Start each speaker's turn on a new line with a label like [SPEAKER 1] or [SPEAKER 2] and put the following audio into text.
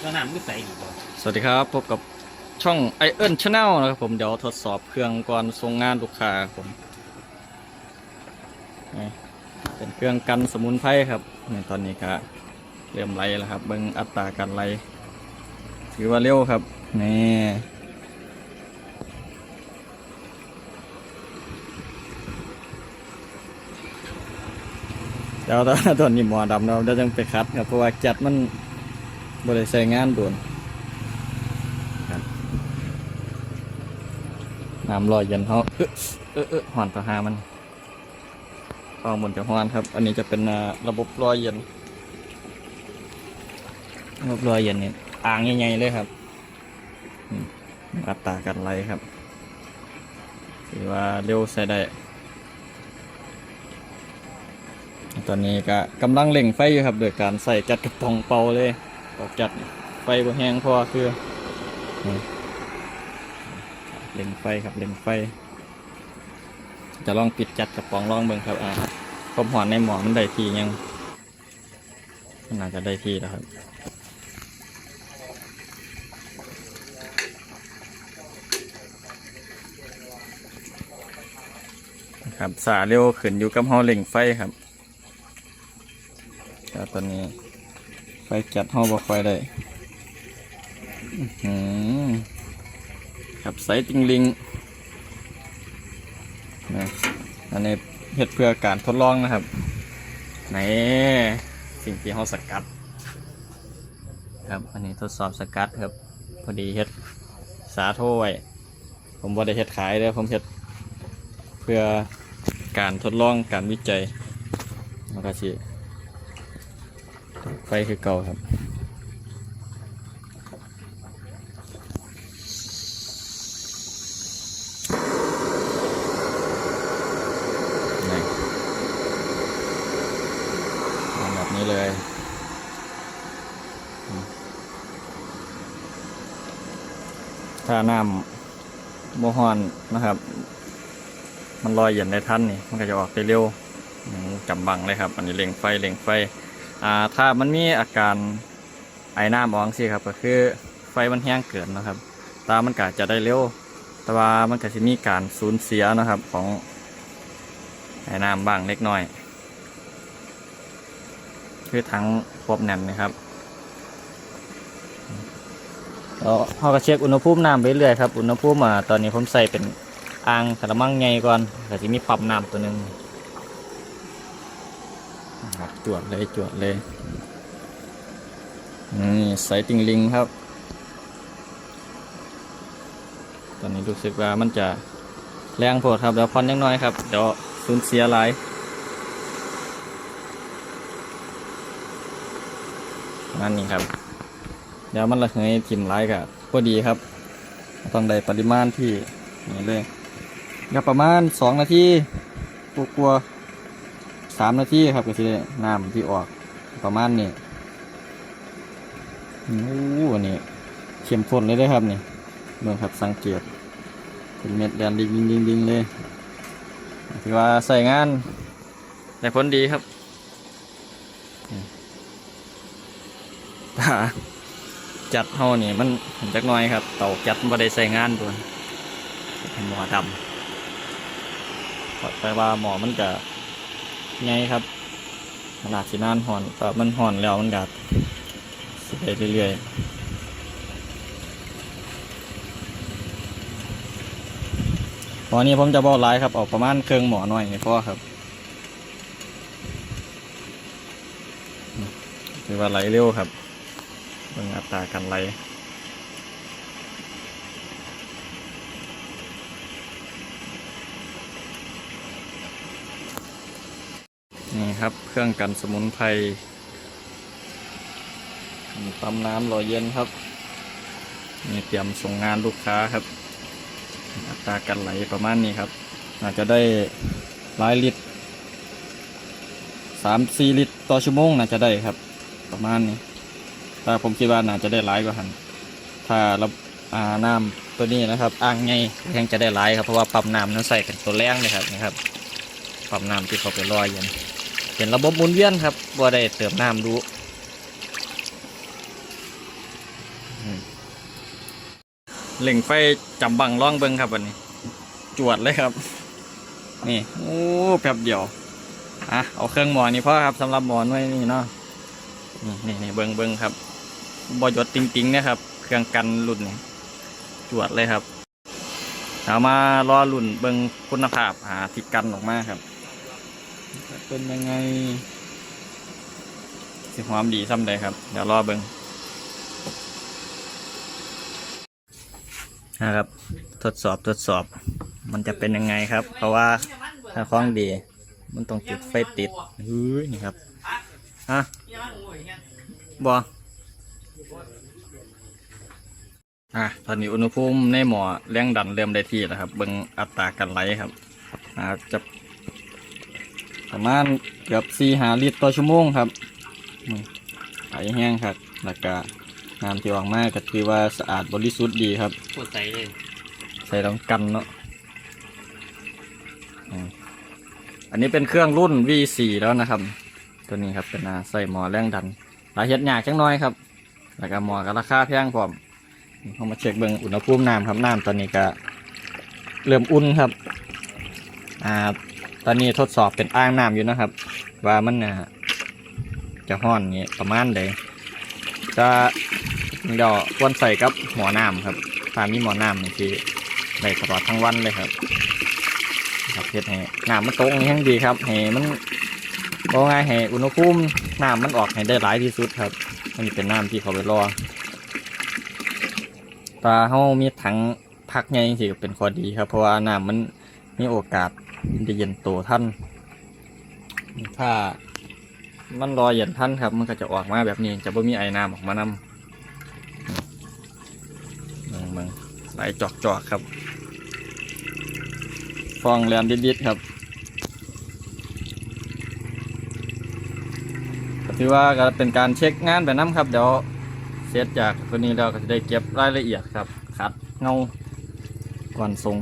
[SPEAKER 1] แล้วน้ำก็ใสดีกว่า
[SPEAKER 2] สวัสดีครับ พบกับช่องไอเอิ n ช n แนลนะครับผมเดี๋ยวทดสอบเครื่องก่อนส่งงานลูกค้าครับผมนี่เป็นเครื่องกันสมุนไพรครับนี่ตอนนี้ก็เริ่มไล่แล้วครับ เบิ่งอัตราการไล่ถือว่าเร็วครับนี่เดี๋ยวตอนนี้หมอดำเราจะต้องไปคัดครับเพราะว่าจัดมัน บริใช้งานโดนน้ำลอยเย็นเขาเออเออเออหอนต่อหามันข้างบนจะหอนครับ อันนี้จะเป็นอ่าระบบลอยเย็นระบบลอยเย็นนี่อ่างใหญ่ๆเลยครับอืมอัตราการไหลครับถือว่าเร็วใช้ได้ตอนนี้ก็กำลังเล่งไฟอยู่ครับโดยการใส่จัดกระป๋องเป่าเลย ออกจัดไฟบ่แหงพราะว่าคือเล็งไฟครับเล็งไฟ จะลองปิดจัดกระป๋องลองเบิ่งครับอ่าความหอนในหมอมันได้ทียังมันน่าจะได้ทีแล้วครับครับสาเร็วขึ้นอยู่กับเฮาเล็งไฟครับแล้วตอนนี้ ไฟจัดเฮาบ่ค่อยได้ครับไซติงลิงนะอันนี้เฮ็ดเพื่อการทดลองนะครับไหนสิ่งที่เขาสกัด ครับ อันนี้ทดสอบสกัดครับ พอดีเฮ็ดสาโทไว้ผมบ่ได้เฮ็ดขายเด้อผมเฮ็ดเพื่อการทดลองการวิจัยแล้วก็สิ ไฟคือเก่าครับแบบนี้เลยถ้าน้ำโมฮอนนะครับ มันลอยเย็นได้ทันนี่ มันก็จะออกได้เร็วจำบังเลยครับ อันนี้เล็งไฟเล็งไฟ อ่าถ้ามันมีอาการไอน้ำออกสิครับ ก็คือไฟมันแห้งเกินนะครับ ตามันก็จะได้เร็ว แต่ว่ามันก็จะมีการสูญเสียนะครับของให้น้ำบ้างเล็กน้อย คือทั้งควบแน่นนะครับแล้วเราก็เช็คอุณหภูมิน้ำไปเรื่อยครับ อุณหภูมิตอนนี้ผมใส่เป็นอ่างกระมังใหญ่ก่อนก็จะมีปั๊มน้ำตัวหนึ่ง ครับจวดเลยจวดเลยนี่ใส่ติงลิงครับ ตอนนี้รู้สึกว่ามันจะแรงโพดครับเดี๋ยวพอนยังน้อยครับ เดี๋ยวสูญเสียหลายนั่นนี่ครับ เดี๋ยวมันระเหยทิ่มหลายกับพอดีครับ ต้องได้ปริมาณที่นี่เลยก็ประมาณสองนาทีกลัว สามนาทีครับก็จะได้น้ำที่ออกประมาณนี้โอ้นนี้เข้มข้นเลยเด้ครับนี่เมืองครับสังเกตเป็นเม็ดแดนดิงดิงดิงดิงเลยถือว่าใส่งานได้ผลดีครับตาจัดเฮานี่มันเห็นจักน้อยครับ เต่าจัดมาได้ใส่งานด้วยหมอดำแต่ว่าหมอมันจะ ไงครับขนาดสีนานห่อนแต่มันห่อนแล้วมันกัดสิไปเรื่อยๆหมอนี้ผมจะบอกไลายครับออกประมาณเครื่องหมอหน่อยเพราะครับคือว่าไหลเร็วครับเบิ่งอัตราการไหล ครับ เครื่องกันสมุนไพรปั๊มน้ำรอเย็นครับนี่เตรียมส่งงานลูกค้าครับ อัตราการไหลประมาณนี้ครับ อาจจะได้หลายลิตรสามสี่ลิตรต่อชั่วโมงน่าจะได้ครับ ประมาณนี้แต่ผมคิดว่าน่าจะได้หลายกว่าหันถ้าเราอ่าน้ำตัวนี้นะครับ อ่างไงยังจะได้หลายครับเพราะว่าปั๊มน้ำนั้นใส่เป็นตัวแรงเลยครับนะครับปั๊มน้ำที่เขาไปลอยอยัน เป็นระบบหมุนเวียนครับว่าได้เติมน้ำดูเล่งไฟจำบังล่องเบิงครับวันนี้ จวดเลยครับ นี่โอ้แป๊บเดียวอะเอาเครื่องหมอนี่พ่อครับสำหรับหมอนไว้นี่เนาะนี่นี่นเบิงเบิงครับบอยดติงติงๆนะครับ เครื่องกันรุ่นนี้จวดเลยครับเอามารอรุ่นเบิงคุณภาพหาที่กันออกมาครับ เป็นยังไง สิหอมดีซ้ำใดครับ เดี๋ยวรอเบิงนะครับ ทดสอบทดสอบ มันจะเป็นยังไงครับ เพราะว่าถ้าคล้องดี มันต้องจุดไฟติดเฮ้ยนี่ครับฮะบออะตอนนี้อุณหภูมิในหมอแรงดันเริ่มได้ที่แล้วครับ เบิ่งอัตราการไหลครับอ่าจะ ประมาณเกือบสี่หาลิตรต่อชั่วโมงครับอืมไหลแห้งครับแล้วก็น้ำที่ออกมาก็ถือว่าสะอาดบริสุทธิ์ดีครับ
[SPEAKER 1] ปวดใจเลย
[SPEAKER 2] ใส่ต้องกันเนาะอืมอันนี้เป็นเครื่องรุ่น V4 แล้วนะครับ ตัวนี้ครับเป็นอ่าใส่หมอแรงดันหลายเฮ็ดยากจังน้อยครับ แล้วก็หมอก็ราคาแพงพร้อมนี่เขามาเช็คเบิ่งอุณหภูมิน้ำครับน้ำตอนนี้ก็เริ่มอุ่นครับอ่า ตอนนี้ทดสอบเป็นอ่างน้ำอยู่นะครับ ว่ามันจะห้อนนี้ประมาณใดจะเดี๋ยวควรใส่กับหมอน้ำครับถ้ามีหมอน้ำนี่คือได้ตลอดทั้งวันเลยครับครับเฮ็ดให้น้ำมันตรงให้ดีครับให้มันบอกง่ายให้อุณหภูมิน้ำมันออกให้ได้หลายที่สุดครับอันเป็นน้ำที่เขาไปรอตาเขามีถังพักไงสิก็เป็นข้อดีครับ เพราะว่าน้ำมัน มีโอกาสจะเย็นตัวท่าน ถ้ามันรอเย็นท่านครับ มันก็จะออกมาแบบนี้ จะไม่มีไอ้น้ำออกมานำเบิ่งเบิ่งไหลจอกจอกๆครับ ฟองแลนดิดๆครับถือว่าก็เป็นการเช็คงานแบบน้ำครับ เดี๋ยวเสร็จจากตัวนี้แล้วก็จะได้เก็บรายละเอียดครับคัดเงาก่อนทรง